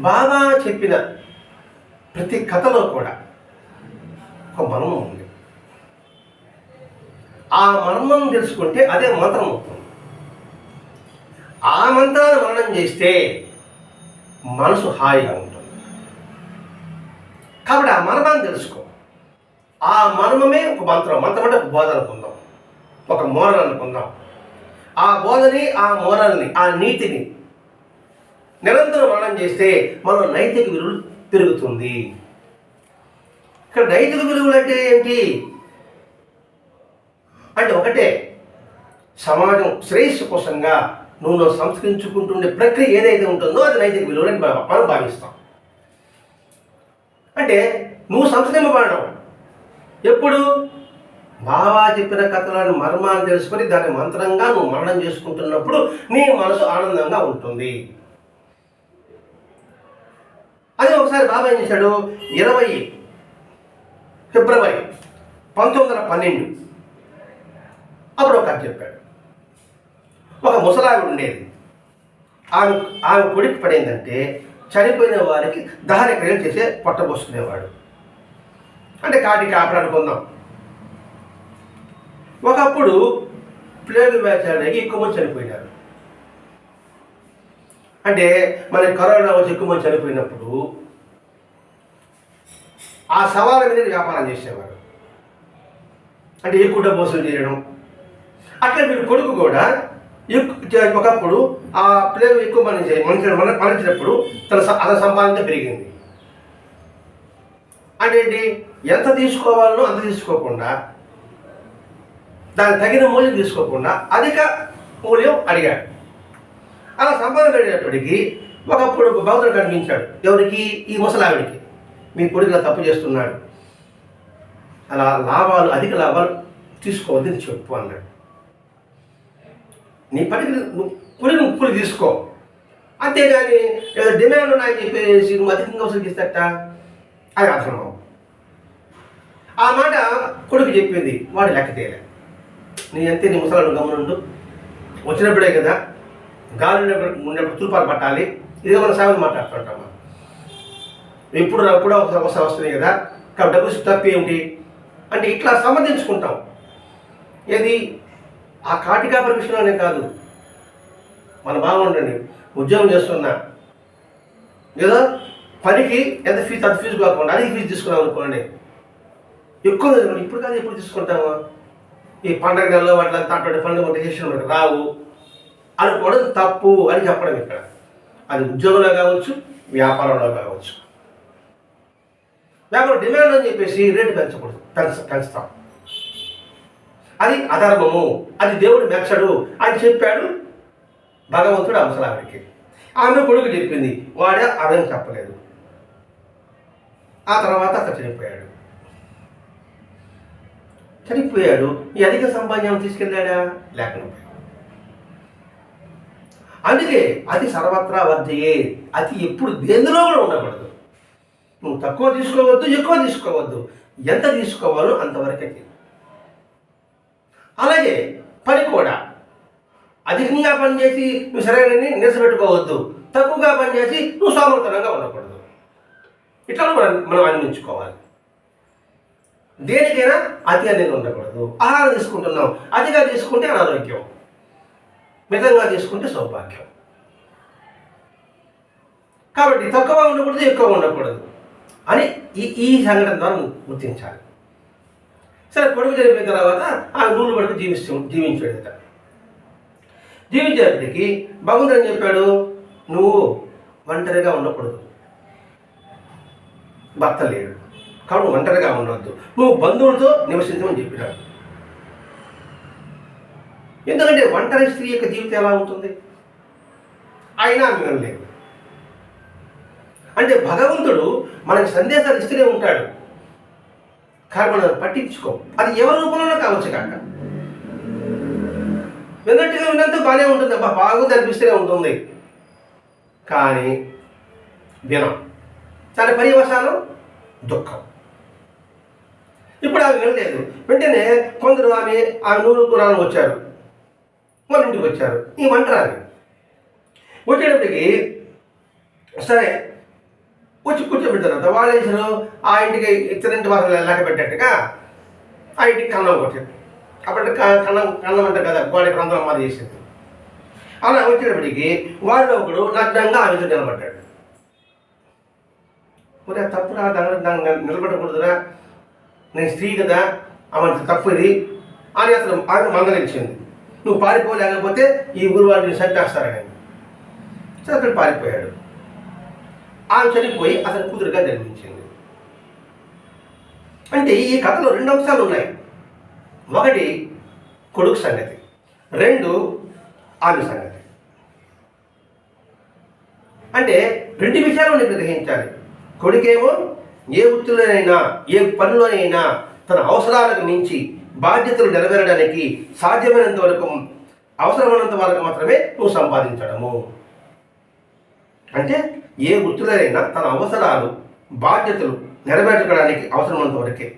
బాబా చెప్పిన ప్రతి కథలో కూడా ఒక మర్మం ఉంది. ఆ మర్మం తెలుసుకుంటే అదే మంత్రం అవుతుంది. ఆ మంత్రాన్ని మరణం చేస్తే మనసు హాయిగా ఉంటుంది. కాబట్టి ఆ మర్మాన్ని తెలుసుకో. ఆ మర్మమే ఒక మంత్రం. మంత్రం అంటే ఒక బోధ అనుకుందాం ఒక మోరల్ అనుకుందాం ఆ బోధని ఆ మోరల్ని ఆ నీతిని నిరంతరం మననం చేస్తే మన నైతిక విలువలు పెరుగుతుంది ఇక్కడ నైతిక విలువలు అంటే ఏంటి? అంటే ఒకటే సమాజం శ్రేయస్సు కోసంగా నువ్వు సంస్కరించుకుంటుండే ప్రక్రియ ఏదైతే ఉంటుందో అది నైతిక విలువలు అని భా- మనం భావిస్తాం. అంటే నువ్వు సంస్కరింపబడడం. ఎప్పుడు? బావా చెప్పిన కథలను మర్మాన్ని తెలుసుకొని దాని మంత్రంగా నువ్వు మరణం చేసుకుంటున్నప్పుడు నీ మనసు ఆనందంగా ఉంటుంది. అదే ఒకసారి బాబా ఏం చేశాడు? ఇరవై ఫిబ్రవరి పంతొమ్మిది వందల పన్నెండు. అప్పుడు ఒక కథ చెప్పాడు. ఒక ముసలావిడ ఉండేది. ఆమె ఆమె కొడుకు పడేందంటే చనిపోయిన వారికి దహన క్రియలు చేసే పొట్టబోసుకునేవాడు అంటే కాటి కాపాడుకుందాం ఒకప్పుడు ప్లేగు వ్యాచారానికి ఎక్కువ మంది చనిపోయినారు. అంటే మన కరోనా వచ్చి ఎక్కువ మంది చనిపోయినప్పుడు ఆ సవాళ్ళ మీద వ్యాపారం చేసేవారు. అంటే ఎక్కువ డబ్బు వసూలు చేయడం. అట్లా మీరు కొడుకు కూడా ఎక్కు- ఒకప్పుడు ఆ ప్లేగ్ ఎక్కువ మరణించే మనిషి మన మరణించినప్పుడు తన స- అతని సంపాదన పెరిగింది. అంటే ఏంటి? ఎంత తీసుకోవాలనో అంత తీసుకోకుండా దానికి తగిన మూల్యం తీసుకోకుండా అధిక మూల్యం అడిగాడు. అలా సంపాదన పెరిగినప్పటికీ ఒకప్పుడు ఒక భక్తుడు కనిపించాడు. ఎవరికి? ఈ ముసలావిడికి. మీ కొడుకు తప్పు చేస్తున్నాడు. అలా లాభాలు అధిక లాభాలు తీసుకోవద్దని చెప్పు అన్నాడు. నీ పనికి కొడుకు కుడి తీసుకో. అంతేగాని ఏదో డిమాండ్ ఉన్నాయని చెప్పేసి నువ్వు అధికంగా వసూలు చేస్తట అది అర్థం ఆ మాట కొడుకు చెప్పింది. వాడు లెక్క చేయలే. నీ అంతే నీ ముసలాడు గమనుండు వచ్చినప్పుడే కదా గాలి ఉండేప్పుడు ఉన్నప్పుడు తూర్పాలు పట్టాలి. ఇదే మన సాగులు మాట్లాడుతుంటామా. ఇప్పుడు అప్పుడు ఒక సమస్య వస్తుంది కదా. కాబట్టి డబ్బు తప్పు ఏమిటి? అంటే ఇట్లా సంబంధించుకుంటాం. ఏది? ఆ కాటికాపరి విషయంలోనే కాదు. మన బాగుండండి ఉద్యోగం చేస్తున్నా. ఏదో పనికి ఎంత ఫీజు అంత ఫీజు కాకుండా అది ఫీజు తీసుకున్నాం అనుకోండి. ఎక్కువ ఇప్పుడు కాదు ఎప్పుడు తీసుకుంటాము? ఈ పండగల్లో వాటిలో వాటి అటువంటి పండుగ వంట చేసిన రావు. అనుకోవడం తప్పు అని చెప్పడం ఇక్కడ. అది ఉద్యోగంలో కావచ్చు వ్యాపారంలో కావచ్చు. వ్యాపారం డిమాండ్ అని చెప్పేసి రేటు పెంచకూడదు. పెంచ పెంచుతాం. అది అధర్మము. అది దేవుడు మెచ్చడు అని చెప్పాడు భగవంతుడు ఆ ఆమె కొడుకు చెప్పింది వాడే అర్థం చెప్పలేదు. ఆ తర్వాత అతను చనిపోయాడు. చనిపోయాడు. ఈ అధిక సంపాదన తీసుకెళ్ళాడా? లేకుండా అందుకే అతి సర్వత్రా వర్ధయే అతి ఎప్పుడు దేనిలో కూడా ఉండకూడదు. నువ్వు తక్కువ తీసుకోవద్దు ఎక్కువ తీసుకోవద్దు. ఎంత తీసుకోవాలో అంతవరకే అలాగే పని కూడా. అధికంగా పనిచేసి నువ్వు శరీరాన్ని నిరసపెట్టుకోవద్దు. తక్కువగా పనిచేసి నువ్వు సోమర్తనంగా ఉండకూడదు. ఇట్లా మనం మనం అందించుకోవాలి దేనికైనా అతి అనేది ఉండకూడదు. ఆహారం తీసుకుంటున్నాం. అతిగా తీసుకుంటే అనారోగ్యం. మితంగా తీసుకుంటే సౌభాగ్యం. కాబట్టి తక్కువ ఉండకూడదు ఎక్కువ ఉండకూడదు అని ఈ ఈ సంఘటన ద్వారా గుర్తించాలి. సరే కొడుకు చనిపోయిన తర్వాత ఆ నూనె పడుకు జీవిస్తూ జీవించాడట జీవించేటప్పటికి భగవంతుడు ఏం చెప్పాడు? నువ్వు ఒంటరిగా ఉండకూడదు. భర్త లేడు. కాబట్టి ఒంటరిగా ఉండవద్దు నువ్వు బంధువులతో నివసించమని చెప్పినాడు. ఎందుకంటే ఒంటరి స్త్రీ యొక్క జీవితం ఎలా ఉంటుంది అయినా వినలేదు అంటే భగవంతుడు మనకి సందేశాలు ఇస్తూనే ఉంటాడు. కానీ మనం పట్టించుకో. అది ఎవరి రూపంలోనే కావచ్చు కాక. విన్నట్టుగా ఉన్నంత బాగానే ఉంటుంది. అబ్బా బాగుంది అనిపిస్తూనే ఉంటుంది. కానీ వినం. దాని పర్యవసానం దుఃఖం. ఇప్పుడు ఆమె వినలేదు. వెంటనే కొందరు ఆమె ఆమె నూరు కురాలు వచ్చారు. మన ఇంటికి వచ్చారు. ఈ వంటరాని వచ్చేటప్పటికి సరే వచ్చి కూర్చోబెట్టిన తర్వాత. వాళ్ళు ఏం ఆ ఇంటికి ఇతరింటి వాళ్ళు లెక్క పెట్టేట్టుగా ఆ ఇంటికి కన్నం కొట్టారు. అప్పటి క- కన్నం కన్నం అంటారు కదా గోడకి రంధ్రం మాది చేసింది. అలా వచ్చేటప్పటికి వాళ్ళు ఒకడు నగ్నంగా ఆమె ఎదురు నిలబడ్డాడు. ఒరే ఆ తప్పు దాని నిలబడకూడదురా. నేను స్త్రీ కదా ఆమె తప్పు ఇది. అని అసలు ఆమె మందలించింది. నువ్వు పారిపోలేకపోతే ఈ ఊరు వాళ్ళు చంపేస్తారని సరే అతను పారిపోయాడు. ఆమె చనిపోయి అతని కూతురుగా జన్మించింది. అంటే ఈ కథలో రెండు అంశాలు ఉన్నాయి. ఒకటి కొడుకు సంగతి రెండు ఆమె సంగతి. అంటే రెండు విషయాలు నేను గ్రహించాలి. కొడుకేమో ఏ వృత్తిలోనైనా ఏ పనిలోనైనా తన అవసరాలకు మించి బాధ్యతలు నెరవేరడానికి సాధ్యమైనంత వరకు అవసరమైనంత వరకు మాత్రమే నువ్వు సంపాదించడము. అంటే ఏ వృత్తులైనా తన అవసరాలు బాధ్యతలు నెరవేర్చడానికి అవసరమైనంత వరకే.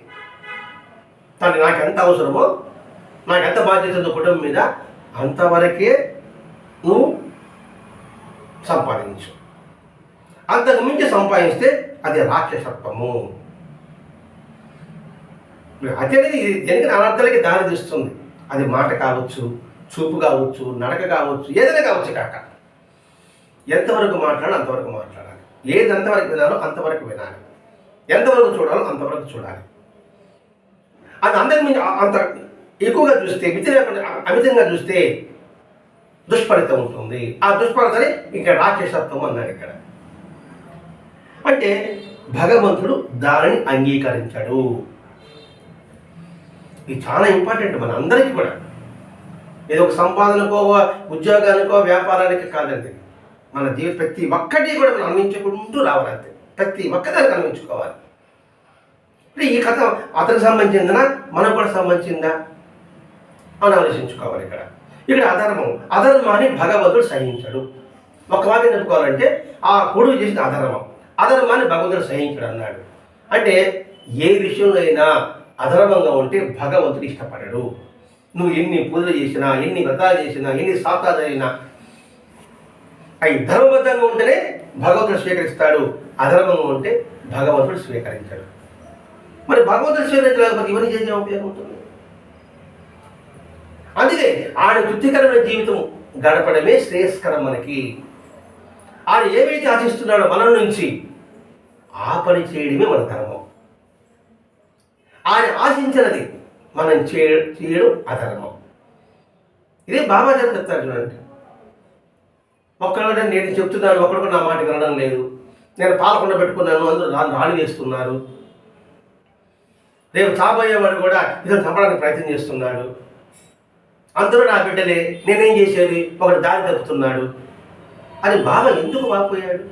తను నాకు ఎంత అవసరమో నాకు ఎంత బాధ్యత ఉందో కుటుంబం మీద అంతవరకే నువ్వు సంపాదించు. అంతకు మించి సంపాదిస్తే అది రాక్షసత్వము. హత్య అనేది జరిగిన అనర్థాలకి దారి తీస్తుంది. అది మాట కావచ్చు చూపు కావచ్చు నడక కావచ్చు ఏదైనా కావచ్చు కాక. ఎంతవరకు మాట్లాడాలి అంతవరకు మాట్లాడాలి. ఏది ఎంతవరకు వినాలో అంతవరకు వినాలి. ఎంతవరకు చూడాలో అంతవరకు చూడాలి. అది అందరి మించి అంత ఎక్కువగా చూస్తే మితి లేకుండా అమితంగా చూస్తే దుష్ఫలితం ఉంటుంది. ఆ దుష్ఫలితని ఇక్కడ రాక్షసత్వం అన్నాడు ఇక్కడ. అంటే భగవంతుడు దానిని అంగీకరించాడు. ఇది చాలా ఇంపార్టెంట్ మన అందరికీ కూడా. ఏదో ఒక సంపాదనకో ఉద్యోగానికో వ్యాపారానికి కాదండి. మన జీవితం ప్రతి ఒక్కటి కూడా మనం అందించుకుంటూ రావాలంతే. ప్రతి ఒక్కదానికి అందించుకోవాలి. అంటే ఈ కథ అతనికి సంబంధించిందా? మనకు కూడా సంబంధించిందా? అని ఆలోచించుకోవాలి ఇక్కడ. ఇక్కడ అధర్మం. అధర్మాన్ని భగవంతుడు సహించడు. ఒక వాక్యం చెప్పుకోవాలంటే ఆ కొడుకు చేసిన అధర్మం. అధర్మాన్ని భగవంతుడు సహించడు అన్నాడు. అంటే ఏ విషయంలో అయినా అధర్మంగా ఉంటే భగవంతుడు ఇష్టపడడు. నువ్వు ఎన్ని పూజలు చేసినా ఎన్ని వ్రతాలు చేసినా ఎన్ని సాతాలు జరిగినా అవి ధర్మబద్ధంగా ఉంటేనే భగవంతుడు స్వీకరిస్తాడు. అధర్మంగా ఉంటే భగవంతుడు స్వీకరించాడు. మరి భగవంతుడు స్వీకరించలేకపోతే ఇవన్నీ చేసే ఉపయోగం ఉంటుంది? అందుకే ఆయన తృప్తికరమైన జీవితం గడపడమే శ్రేయస్కరం మనకి. ఆయన ఏమైతే ఆశిస్తున్నాడో మనం నుంచి ఆ పని చేయడమే మన ధర్మం. ఆయన ఆశించినది మనం చేయ చేయడం అధర్మం. ఇదే బాబా గారు చెప్తారు చూడండి. ఒక్కడు నేను చెప్తున్నాను ఒకడు కూడా నా మాట వినడం లేదు. నేను పాలకుండా పెట్టుకున్నాను అందరూ రాళ్ళు రాళ్ళు వేస్తున్నారు. రేపు చాబోయేవాడు కూడా ఇతను చంపడానికి ప్రయత్నం చేస్తున్నాడు. అందరూ నా బిడ్డలే నేనేం చేసేది? ఒకటి దారి తప్పుతున్నాడు. అని బాబా ఎందుకు వాపోయాడు?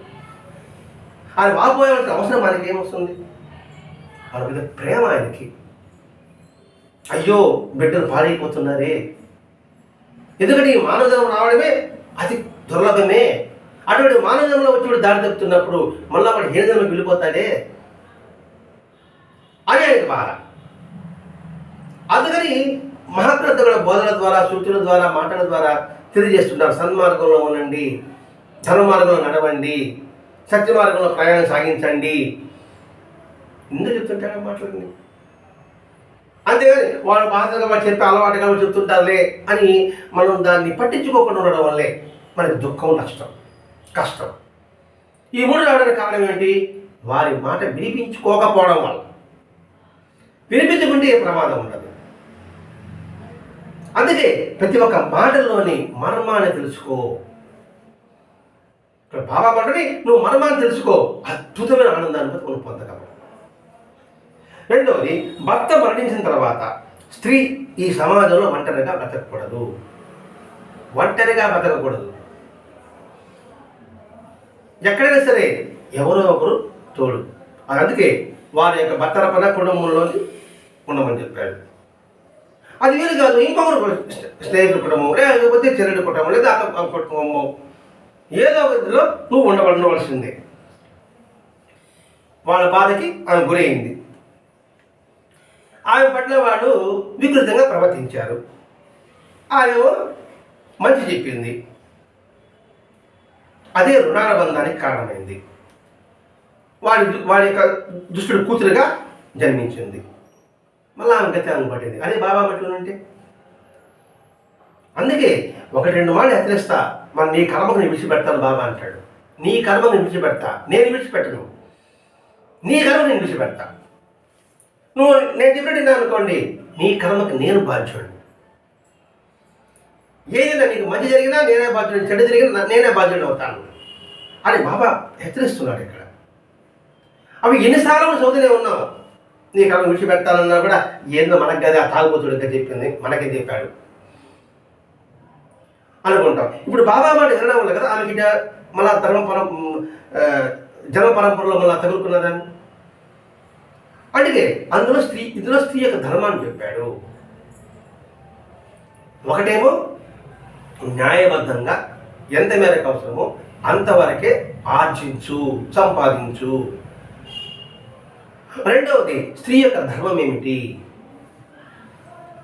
ఆయన వాపోయాల్సిన అవసరం మనకి ఏమొస్తుంది వాళ్ళ మీద ప్రేమ ఆయనకి. అయ్యో బిడ్డలు పాడైపోతున్నారే. ఎందుకంటే ఈ మానవజనం రావడమే అతి దుర్లభమే. అటువంటి మానవజనంలో వచ్చి దారి తప్పుతున్నప్పుడు మళ్ళీ వాడు హీనజనం వెళ్ళిపోతాడే. అని ఆయనకి బాధ. అందుకని మహాగ్రంథుల బోధన ద్వారా సూచనల ద్వారా మాటల ద్వారా తెలియజేస్తున్నారు. సన్మార్గంలో ఉండండి ధర్మ మార్గంలో నడవండి సత్య మార్గంలో ప్రయాణం సాగించండి. ఎందుకు చెప్తుంటారా మాట్లాడింది అంతేగాని వాళ్ళు బాధగా వాళ్ళు చెప్పి అలవాటుగా వాళ్ళు చెప్తుంటారులే అని మనం దాన్ని పట్టించుకోకుండా ఉండడం వల్లే మనకి దుఃఖం నష్టం కష్టం. ఈ మూడు రావడానికి కారణం ఏంటి? వారి మాట వినిపించుకోకపోవడం వల్ల. వినిపించుకుంటే ఏ ప్రమాదం ఉండదు. అందుకే ప్రతి ఒక్క మాటల్లోని మర్మాన్ని తెలుసుకో. ఇక్కడ బాబా మాటని నువ్వు మర్మాన్ని తెలుసుకో. అద్భుతమైన ఆనందాన్ని మనం పొందగలవు. రెండవది భర్త మరణించిన తర్వాత స్త్రీ ఈ సమాజంలో ఒంటరిగా బ్రతకూడదు ఒంటరిగా బ్రతకకూడదు. ఎక్కడైనా సరే ఎవరో ఒకరు తోడు. అందుకే వారి యొక్క భర్తరపన కుటుంబంలోని ఉండమని చెప్పాడు. అది వీలు కాదు ఇంకొకరు స్నేహితుల కుటుంబం లేకపోతే చెల్లెడు కుటుంబం లేదా అక్క కుటుంబం ఏదో ఒకటిలో నువ్వు ఉండబడవలసిందే ఉండవలసిందే. వాళ్ళ బాధకి ఆమె గురైంది. ఆమె పట్ల వాళ్ళు వికృతంగా ప్రవర్తించారు. ఆమె మంచి చెప్పింది. అదే రుణానుబంధానికి కారణమైంది. వాడి వాడి యొక్క దుష్టుడు కూతురుగా జన్మించింది. మళ్ళీ ఆమె గతి ఆమె పట్టింది అదే బాబా మట్టి అంటే? అందుకే ఒకటి రెండు మాటలు హెచ్చరిస్తా. మన నీ కర్మకు నేను విడిచిపెడతాను బాబా అంటాడు. నీ కర్మను నేను విడిచిపెడతా. నేను విడిచిపెట్టను. నీ కర్మ నేను విడిచిపెడతా. నువ్వు నేను చెప్పినట్టు అనుకోండి నీ కర్మకు నేను బాధ్యుడిని. ఏదైనా నీకు మంచి జరిగినా నేనే బాధ్యుడు చెడు జరిగినా నేనే బాధ్యుడు అవుతాను. అని బాబా హెచ్చరిస్తున్నాడు ఇక్కడ. అవి ఎన్నిసార్లు చదువుతూనే ఉన్నావు? నీ కర్మ విడిచిపెట్టాలన్నా కూడా ఏందో మనకు కదా తాగుబోతుడిగా చెప్పింది మనకే చెప్పాడు. అనుకుంటాం. ఇప్పుడు బాబా మాట వినడం వల్ల కదా ఆమెకి మళ్ళా తరం పరం జన పరంపరలో మళ్ళీ తగులుకున్నదాన్ని? అందుకే అందులో స్త్రీ ఇందులో స్త్రీ యొక్క ధర్మాన్ని చెప్పాడు. ఒకటేమో న్యాయబద్ధంగా ఎంత మేరకు అవసరమో అంతవరకే ఆర్జించు సంపాదించు. రెండవది స్త్రీ యొక్క ధర్మం ఏమిటి?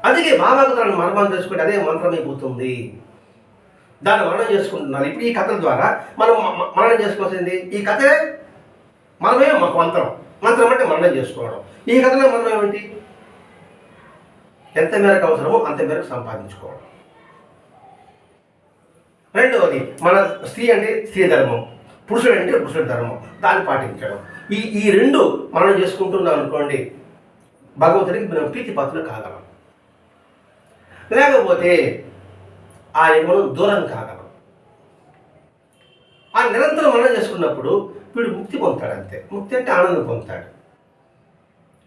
అందుకే బాబాకు మర్మం చేసుకుంటే అదే మంత్రమైపోతుంది దాన్ని మననం చేసుకుంటున్నారు. ఇప్పుడు ఈ కథల ద్వారా మనం మరణం మననం చేసుకోవాల్సింది ఈ కథే మనమే మాకు మంత్రం. మంత్రం అంటే మననం చేసుకోవడం. ఈ కథలో మనం ఏమిటి? ఎంత మేరకు అవసరమో అంత మేరకు సంపాదించుకోవడం. రెండవది మన స్త్రీ అంటే స్త్రీ ధర్మం. పురుషుడు అంటే పురుషుడి ధర్మం. దాన్ని పాటించడం. ఈ ఈ రెండు మనం చేసుకుంటున్నాం అనుకోండి భగవంతుడికి మనం ప్రీతి పాత్రలు కాగలం. లేకపోతే ఆయన మనం దూరం కాగలం. ఆ నిరంతరం మనం చేసుకున్నప్పుడు వీడు ముక్తి పొందుతాడు అంతే. ముక్తి అంటే ఆనందం పొందుతాడు.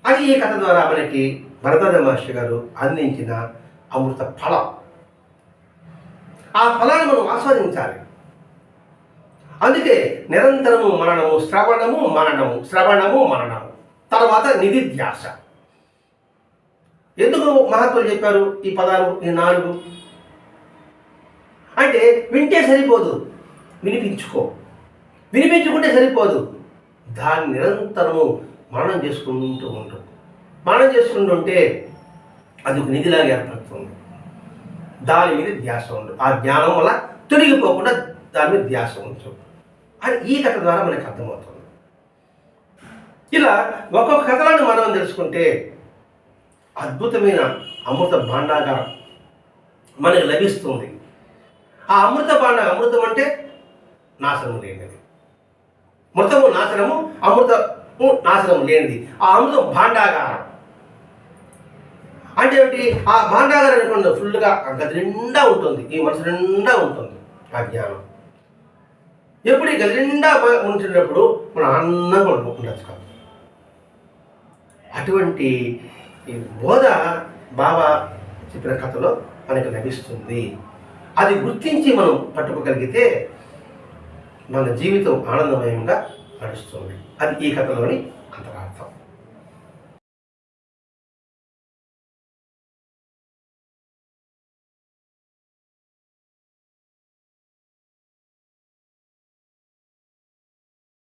అది ఈ కథ ద్వారా మనకి భరతన మహర్షి గారు అందించిన అమృత ఫలం? ఆ ఫలాన్ని మనం ఆస్వాదించాలి. అందుకే నిరంతరము మరణము శ్రవణము మరణము శ్రవణము మరణము. తర్వాత నిధిధ్యాస ఎందుకు మహాత్ములు చెప్పారు ఈ పదాలు ఈ నాలుగు? అంటే వింటే సరిపోదు. వినిపించుకో. వినిపించుకుంటే సరిపోదు. దాన్ని నిరంతరము మననం చేసుకుంటూ ఉండు మరణం చేసుకుంటుంటే అది ఒక నిధిలాగా ఏర్పడుతుంది. దాని మీద ధ్యాస ఉండు ఆ జ్ఞానం వల్ల తొలగిపోకుండా దాని మీద ధ్యాస ఉంచు అని ఈ కథ ద్వారా మనకు అర్థమవుతుంది. ఇలా ఒక్కొక్క కథలను మనం తెలుసుకుంటే అద్భుతమైన అమృత భాండాగా మనకు లభిస్తుంది. ఆ అమృత భాండ అమృతం అంటే నాశనం లేనిది. మృతము నాశనము అమృతము నాశనం లేనిది. ఆ అమృతం భాండాగారం. అంటే ఏమిటి? ఆ భాండాగారం అనుకోండి ఫుల్గా ఆ గది నిండా ఉంటుంది. ఈ మనసు నిండా ఉంటుంది ఆ జ్ఞానం. ఎప్పుడు ఈ గది నిండా ఉంటున్నప్పుడు మనం ఆనందంగా ఉండకుండా ఉండొచ్చు కాదు అటువంటి ఈ బోధ బాబా చెప్పిన కథలో మనకు లభిస్తుంది. అది గుర్తించి మనం పట్టుకోగలిగితే మన జీవితం ఆనందమయంగా నడుస్తుంది. అది ఈ కథలోని అంతరార్థం